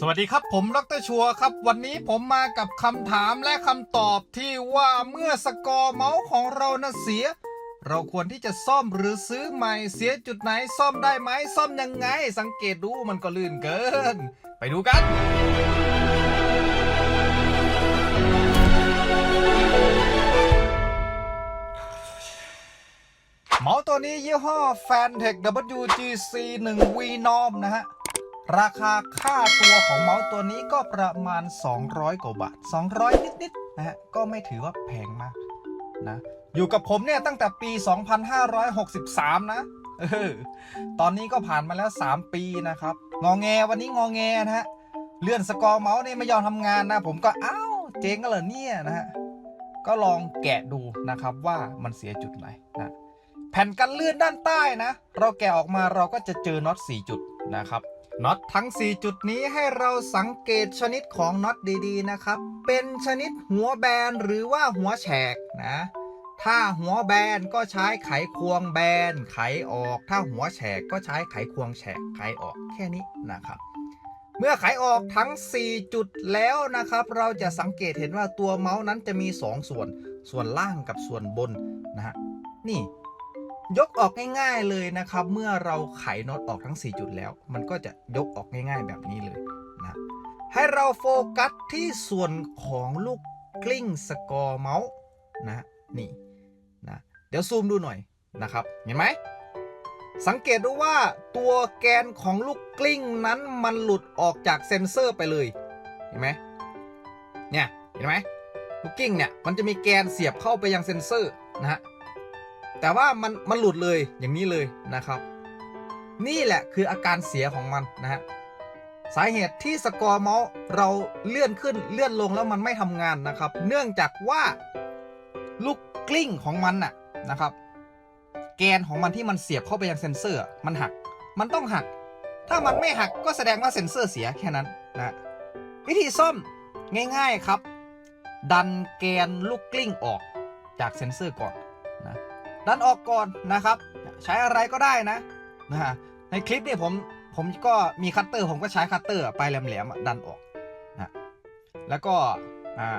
สวัสดีครับผมดรชัวครับ วันนี้ผมมากับคำถามและคำตอบที่ว่าเมื่อสกอร์เมาส์ของเรานะเสีย เราควรที่จะซ่อมหรือซื้อใหม่เสียจุดไหนซ่อมได้ไหมซ่อมยังไง สังเกตดูมันก็ลื่นเกิน ไปดูกัน เมาส์ตัวนี้ยี่ห้อ Fantech WGC 1 V Norm นะฮะ ราคาค่าตัวของเมาส์ตัวนี้ก็ประมาณ 200 กว่าบาท 200 นิดๆนะฮะก็ไม่ถือว่าแพงมากนะอยู่กับผมเนี่ยตั้งแต่ปี 2563 นะเออตอนนี้ก็ผ่านมาแล้ว 3 ปีนะครับ งอแงวันนี้งอแงนะฮะ เลื่อนสกอร์เมาส์เนี่ยไม่ยอมทำงานนะ ผมก็อ้าวเจ๊งกันเหรอเนี่ยนะฮะ ก็ลองแกะดูนะครับว่ามันเสียจุดไหนนะ แผ่นกันเลื่อนด้านใต้นะ เราแกะออกมาเราก็จะเจอน็อต4จุดนะครับ น็อตทั้ง 4 จุดนี้ให้เราสังเกตชนิดของน็อตดีๆนะครับ เป็นชนิดหัวแบนหรือว่าหัวแฉกนะ ถ้าหัวแบนก็ใช้ไขควงแบนไขออก ถ้าหัวแฉกก็ใช้ไขควงแฉกไขออกแค่นี้นะครับ เมื่อไขออกทั้ง 4 จุดแล้วนะครับ เราจะสังเกตเห็นว่าตัวเมาส์นั้นจะมี 2 ส่วน ส่วนล่างกับส่วนบนนะฮะนี่ ยกออกง่ายๆเลยนะครับ เมื่อเราไขน็อตออกทั้ง 4 จุดแล้ว มันก็จะยกออกง่ายๆแบบนี้เลยนะให้เราโฟกัสที่ส่วนของลูกกลิ้งสกอร์เมาส์นะนี่นะเดี๋ยวซูมดูหน่อยนะครับ เห็นไหมสังเกตดูว่าตัวแกนของลูกกลิ้งนั้นมันหลุดออกจากเซ็นเซอร์ไปเลย เห็นไหมเนี่ยเห็นไหมลูกกลิ้งเนี่ยมันจะมีแกนเสียบเข้าไปยังเซ็นเซอร์นะฮะ แต่ว่ามันมันหลุดเลยอย่างนี้เลยนะครับ นี่แหละคืออาการเสียของมันนะฮะสาเหตุที่สกอร์เมาส์เราเลื่อนขึ้นเลื่อนลงแล้วมันไม่ทำงานนะครับ เนื่องจากว่าลูกกลิ้งของมันน่ะนะครับ แกนของมันที่มันเสียบเข้าไปยังเซ็นเซอร์ มันหัก มันต้องหัก ถ้ามันไม่หักก็แสดงว่าเซ็นเซอร์เสียแค่นั้นนะวิธีซ่อมง่าย ๆครับ ดันแกนลูกกลิ้งออกจากเซ็นเซอร์ก่อนนะ ดันออกก่อนนะครับ ใช้อะไรก็ได้นะนะฮะในคลิปเนี่ยผมผมก็มีคัตเตอร์ผมก็ใช้คัตเตอร์ปลายแหลมๆดันออกนะแล้วก็อ่า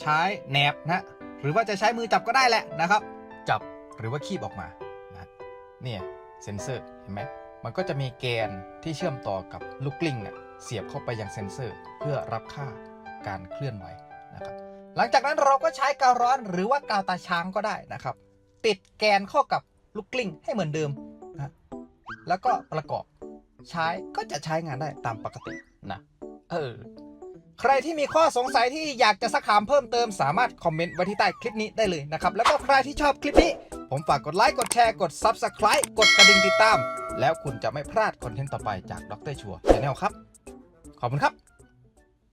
ใช้แหนบนะหรือว่าจะใช้มือจับก็ได้แหละนะครับ จับหรือว่าคีบออกมานะเนี่ยเซนเซอร์เห็นไหมมันก็จะมีแกนที่เชื่อมต่อกับลูกกลิ้งเนี่ยเสียบเข้าไปยังเซนเซอร์เพื่อรับค่าการเคลื่อนไหวนะครับ หลังจากนั้นเราก็ใช้กาวร้อนหรือว่ากาวตาช้างก็ได้นะครับ ติดแกนเข้ากับลูกกลิ้งให้เหมือนเดิมนะแล้วก็ประกอบใช้ก็จะใช้งานได้ตามปกตินะเออใครที่มีข้อสงสัยที่อยากจะสักถามเพิ่มเติมสามารถคอมเมนต์ไว้ที่ใต้คลิปนี้ได้เลยนะครับ แล้วก็ใครที่ชอบคลิปนี้ ผมฝากกดไลค์ กดแชร์ กด Subscribe กดกระดิ่งติดตาม แล้วคุณจะไม่พลาดคอนเทนต์ต่อไปจากดรชัวร์ชาแนลครับ ขอบคุณครับ